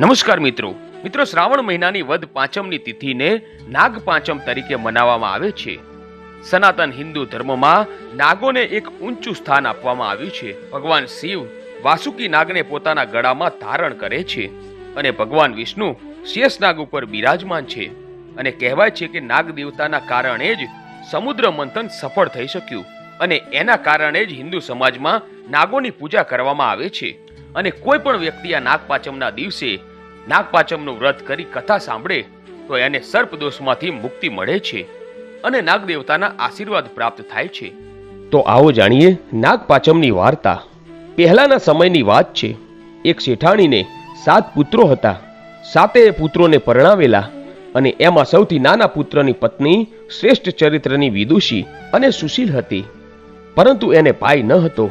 નમસ્કાર મિત્રો. મિત્રો, શ્રાવણ મહિનાની વદ પાંચમની તિથિને નાગ પાંચમ તરીકે મનાવવામાં આવે છે. સનાતન હિન્દુ ધર્મમાં નાગોને એક ઊંચું સ્થાન આપવામાં આવ્યું છે. ભગવાન શિવ વાસુકી નાગને પોતાના ગળામાં ધારણ કરે છે અને ભગવાન વિષ્ણુ શેષ નાગ ઉપર બિરાજમાન છે અને કહેવાય છે કે નાગ દેવતાના કારણે જ સમુદ્ર મંથન સફળ થઈ શક્યું અને એના કારણે જ હિન્દુ સમાજમાં નાગોની પૂજા કરવામાં આવે છે. અને કોઈ પણ વ્યક્તિ આ નાગપાચમના દિવસે નાગપાચમનું વ્રત કરી કથા સાંભળે, તો એને સર્પ દોષમાંથી મુક્તિ મળે છે અને નાગદેવતાના આશીર્વાદ પ્રાપ્ત થાય છે. તો આવો જાણીએ નાગપાચમની વાર્તા. પહેલાના સમયની વાત છે, એક શેઠાણીને સાત પુત્રો હતા. સાતેય પુત્રોને પરણાવેલા અને એમાં સૌથી નાના પુત્રની પત્ની શ્રેષ્ઠ ચરિત્રની વિદુષી અને સુશીલ હતી. પરંતુ એને ભાઈ ન હતો.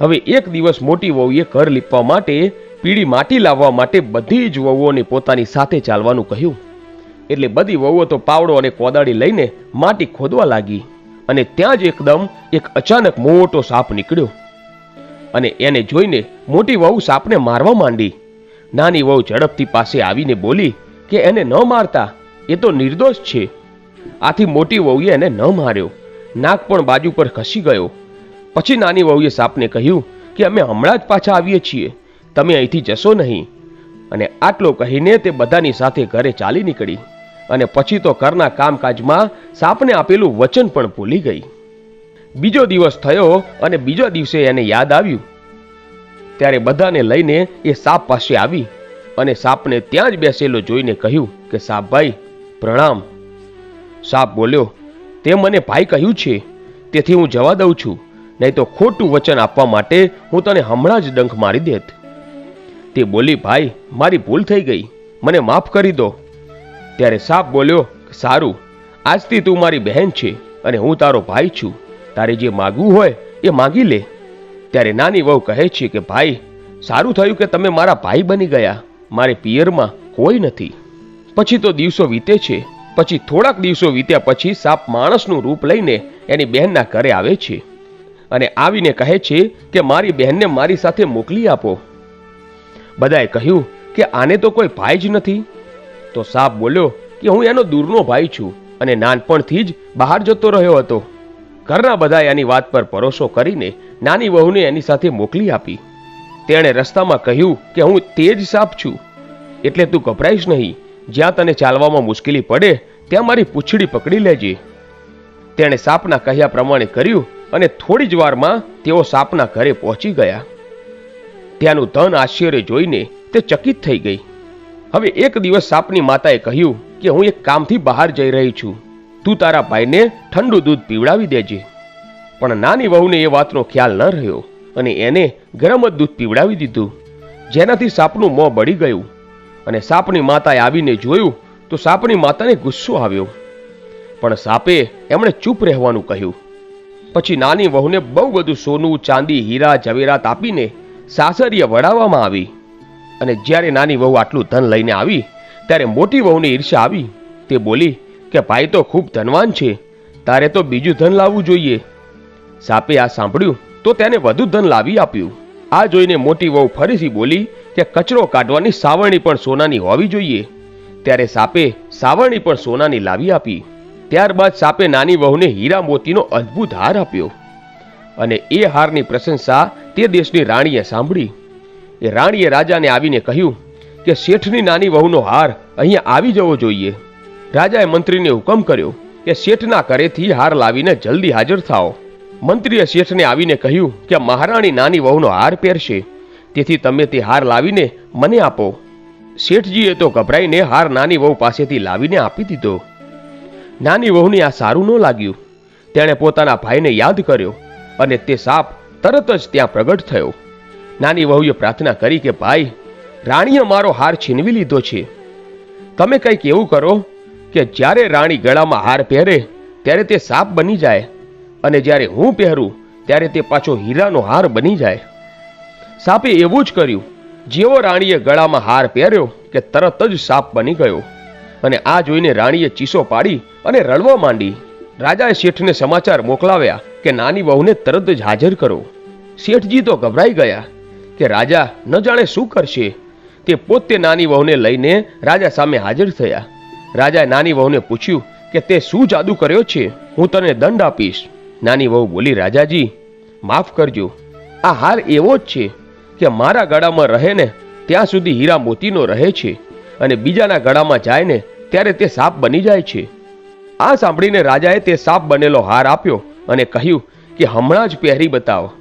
હવે એક દિવસ મોટી વહુએ ઘર લીપવા માટે પીળી માટી લાવવા માટે બધી જ વહુઓને પોતાની સાથે ચાલવાનું કહ્યું. એટલે બધી વહુઓ તો પાવડો અને કોદાળી લઈને માટી ખોદવા લાગી અને ત્યાં જ એકદમ એક અચાનક મોટો સાપ નીકળ્યો. અને એને જોઈને મોટી વહુ સાપને મારવા માંડી. નાની વહુ ઝડપથી પાસે આવીને બોલી કે એને ન મારતા, એ તો નિર્દોષ છે. આથી મોટી વહુએ એને ન માર્યો. નાક પણ બાજુ પર ખસી ગયો. પછી નાની વહુએ સાપને કહ્યું કે અમે હમણાં જ પાછા આવીએ છીએ. તમે અહીંથી જશો નહીં. અને આટલો કહીને તે બધાની સાથે ઘરે ચાલી નીકળી અને પછી તો ઘરના કામકાજમાં સાપને આપેલું વચન પણ ભૂલી ગઈ. બીજો દિવસ થયો અને બીજા દિવસે એને યાદ આવ્યું. ત્યારે બધાને લઈને એ સાપ પાસે આવી અને સાપને ત્યાં જ બેસેલો જોઈને કહ્યું કે સાપભાઈ પ્રણામ. સાપ બોલ્યો, તે મને ભાઈ કહ્યું છે, તેથી હું જવા દઉં છું, નહીં તો ખોટું વચન આપવા માટે હું તને હમણાં જ ડંખ મારી દેત. તે બોલી, ભાઈ, મારી ભૂલ થઈ ગઈ. મને માફ કરી દો. ત્યારે સાપ બોલ્યો, સારું, આજથી તું મારી બહેન છે અને હું તારો ભાઈ છું. તારે જે માગવું હોય એ માગી લે. ત્યારે નાની વહુ કહે છે કે, ભાઈ, સારું થયું કે તમે મારા ભાઈ બની ગયા. મારે પિયરમાં કોઈ નથી. પછી તો દિવસો વીતે છે. પછી થોડાક દિવસો વીત્યા પછી સાપ માણસનું રૂપ લઈને એની બહેનના ઘરે આવે છે અને આવીને કહે છે કે, મારી બહેનને મારી સાથે મોકલી આપો. બધાએ કહ્યું કે આને તો કોઈ ભાઈ જ નથી. તો સાપ બોલ્યો કે હું એનો દૂરનો ભાઈ છું અને નાનપણથી જ બહાર જતો રહ્યો હતો. ઘરના બધાએ એની વાત પર ભરોસો કરીને નાની વહુને એની સાથે મોકલી આપી. તેણે રસ્તામાં કહ્યું કે હું તે જ સાપ છું. એટલે તું ગભરાઈશ નહીં. જ્યાં તને ચાલવામાં મુશ્કેલી પડે, ત્યાં મારી પૂંછડી પકડી લેજે. તેણે સાપના કહ્યા પ્રમાણે કર્યું અને થોડી જ વારમાં તેઓ સાપના ઘરે પહોંચી ગયા. ત્યાંનું ધન આશ્ચર્ય જોઈને તે ચકિત થઈ ગઈ. હવે એક દિવસ સાપની માતાએ કહ્યું કે હું એક કામથી બહાર જઈ રહી છું. તું તારા ભાઈને ઠંડુ દૂધ પીવડાવી દેજે. પણ નાની વહુને એ વાતનો ખ્યાલ ન રહ્યો અને એને ગરમ જ દૂધ પીવડાવી દીધું. જેનાથી સાપનું મોં બળી ગયું અને સાપની માતાએ આવીને જોયું તો સાપની માતાને ગુસ્સો આવ્યો. પણ સાપે એમણે ચૂપ રહેવાનું કહ્યું. પછી નાની વહુને બહુ બધું સોનું, ચાંદી, હીરા, ઝવેરાત આપીને સાસરીએ વડાવવામાં આવી. અને જ્યારે નાની વહુ આટલું ધન લઈને આવી, ત્યારે મોટી વહુને ઈર્ષા આવી. તે બોલી કે, ભાઈ તો ખૂબ ધનવાન છે. તારે તો બીજું ધન લાવવું જોઈએ. સાપે આ સાંભળ્યું, તો તેને વધુ ધન લાવી આપ્યું. આ જોઈને મોટી વહુ ફરીથી બોલી કે, કચરો કાઢવાની સાવરણી પણ સોનાની હોવી જોઈએ. ત્યારે સાપે સાવરણી પણ સોનાની લાવી આપી. ત્યારબાદ સાપે નાની વહુને હીરા મોતીનો અદ્ભુત હાર આપ્યો. અને એ હારની પ્રશંસા તે દેશની રાણીએ સાંભળી. એ રાણીએ રાજાને આવીને કહ્યું કે શેઠની નાની વહુનો હાર અહીંયા આવી જવો જોઈએ. રાજાએ મંત્રીને હુકમ કર્યો કે શેઠના ઘરેથી હાર લાવીને જલ્દી હાજર થાઓ. મંત્રીએ શેઠને આવીને કહ્યું કે મહારાણી નાની વહુનો હાર પહેરશે. તેથી તમે તે હાર લાવીને મને આપો. શેઠજીએ તો ગભરાઈને હાર નાની વહુ પાસેથી લાવીને આપી દીધો. નાની વહુને આ સારું ન લાગ્યું. તેણે પોતાના ભાઈને યાદ કર્યો અને તે સાપ તરત જ ત્યાં પ્રગટ થયો. નાની વહુએ પ્રાર્થના કરી કે, ભાઈ, રાણીએ મારો હાર છીનવી લીધો છે. તમે કંઈક એવું કરો કે જ્યારે રાણી ગળામાં હાર પહેરે, ત્યારે તે સાપ બની જાય અને જ્યારે હું પહેરું, ત્યારે તે પાછો હીરાનો હાર બની જાય. સાપે એવું જ કર્યું. જેવો રાણીએ ગળામાં હાર પહેર્યો કે તરત જ સાપ બની ગયો અને આ જોઈને રાણીએ ચીસો પાડી અને રડવા માંડી. રાજાએ શેઠને સમાચાર મોકલાવ્યા કે નાની વહુને તરત જ હાજર કરો. શેઠજી તો ગભરાઈ ગયા કે રાજા ન જાણે શું કરશે. તે પોતે નાની વહુને લઈને રાજા સામે હાજર થયા. રાજાએ નાની વહુને પૂછ્યું કે તે શું જાદુ કર્યો છે? હું તને દંડ આપીશ. નાની વહુ બોલી, રાજાજી, માફ કરજો. આ હાર એવો જ છે કે મારા ગળામાં રહે ને ત્યાં સુધી હીરા મોતીનો રહે છે અને બીજાના ગળામાં જાય ને ત્યારે તે સાપ બની જાય છે. આ સાંભળીને રાજાએ તે સાપ બનેલો હાર આપ્યો અને કહ્યું કે, હમણાં જ પહેરી બતાવો.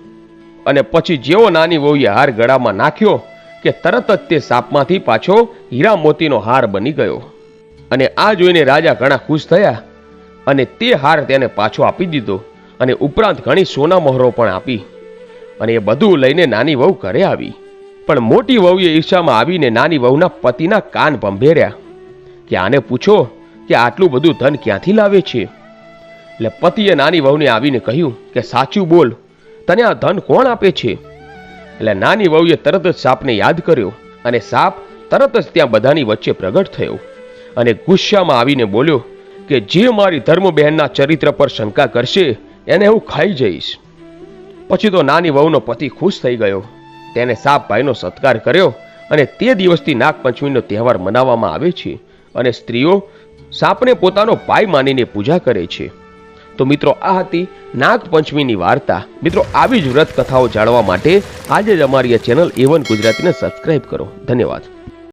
અને પછી જેવો નાની વહુએ હાર ગળામાં નાખ્યો કે તરત જ તે સાપમાંથી પાછો હીરા મોતીનો હાર બની ગયો. અને આ જોઈને રાજા ઘણા ખુશ થયા અને તે હાર તેને પાછો આપી દીધો અને ઉપરાંત ઘણી સોના મોહરો પણ આપી. અને એ બધું લઈને નાની વહુ ઘરે આવી. પણ મોટી વહુએ ઈર્ષામાં આવીને નાની વહુના પતિના કાન ભંભેર્યા કે આને પૂછો કે આટલું બધું ધન ક્યાંથી લાવે છે? એટલે પતિએ નાની વહુને આવીને કહ્યું કે સાચું બોલ તને આ ધન કોણ આપે છે? એટલે નાની વહુએ તરત જ સાપને યાદ કર્યો અને સાપ તરત જ ત્યાં બધાની વચ્ચે પ્રગટ થયો. અને ગુસ્સામાં આવીને બોલ્યો કે જે મારી ધર્મ બહેનના ચરિત્ર પર શંકા કરશે, એને હું ખાઈ જઈશ. પછી તો નાની વહુનો પતિ ખુશ થઈ ગયો. તેને સાપ ભાઈનો સત્કાર કર્યો અને તે દિવસથી નાગપંચમીનો તહેવાર મનાવવામાં આવે છે અને સ્ત્રીઓ સાપને પોતાનો ભાઈ માનીને પૂજા કરે છે. તો મિત્રો, આ હતી નાગપંચમીની વાર્તા. મિત્રો, આવી જ વ્રત કથાઓ જાણવા માટે આજે જ અમારી આ ચેનલ એવન ગુજરાતીને સબસ્ક્રાઇબ કરો. ધન્યવાદ.